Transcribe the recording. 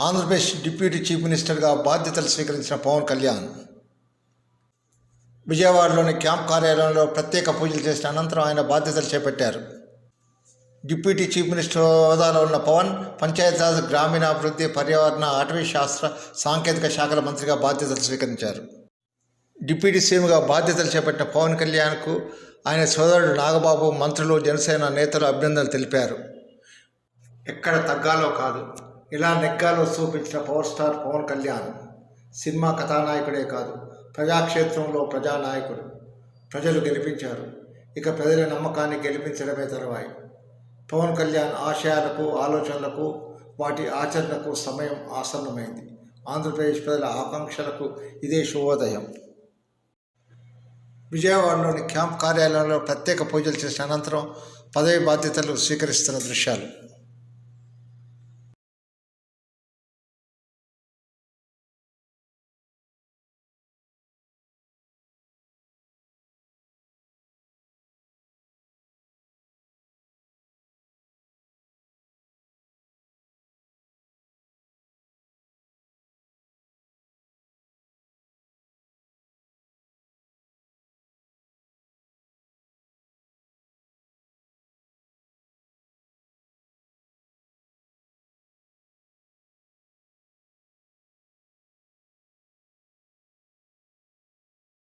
Andhra Pradesh deputy chief మినిస్టర్గా బాధ్యతలు స్వీకరించిన పవన్ కళ్యాణ్. విజయవాడలోని క్యాంప్ కార్యాలయంలో ప్రత్యేక పూజలు చేసిన అనంతరం ఆయన బాధ్యతలు చేపట్టారు. డిప్యూటీ చీఫ్ మినిస్టర్ హోదాలో ఉన్న పవన్ పంచాయతీరాజ్ గ్రామీణాభివృద్ధి పర్యావరణ అటవీ శాస్త్ర సాంకేతిక శాఖల మంత్రిగా బాధ్యతలు స్వీకరించారు. డిప్యూటీ సీఎంగా బాధ్యతలు చేపట్టిన పవన్ కళ్యాణ్కు ఆయన సోదరుడు నాగబాబు మంత్రులు జనసేన నేతలు అభినందనలు తెలిపారు. ఎక్కడ తగ్గాలో కాదు. ఇలా నెగ్గాలో చూపించిన power star Pawan Kalyan cinema కథానాయకుడే కాదు ప్రజాక్షేత్రంలో ప్రజానాయకుడు. ప్రజలు గెలిపించారు. ఇక ప్రజల నమ్మకాన్ని గెలిపించడమే తరువాయి. పవన్ కళ్యాణ్ ఆశయాలకు ఆలోచనలకు వాటి ఆచరణకు సమయం ఆసన్నమైంది. ఆంధ్రప్రదేశ్ ప్రజల ఆకాంక్షలకు ఇదే శుభోదయం. విజయవాడలోని క్యాంప్ కార్యాలయంలో ప్రత్యేక పూజలు చేసిన అనంతరం పదవి బాధ్యతలు స్వీకరిస్తున్న దృశ్యాలు.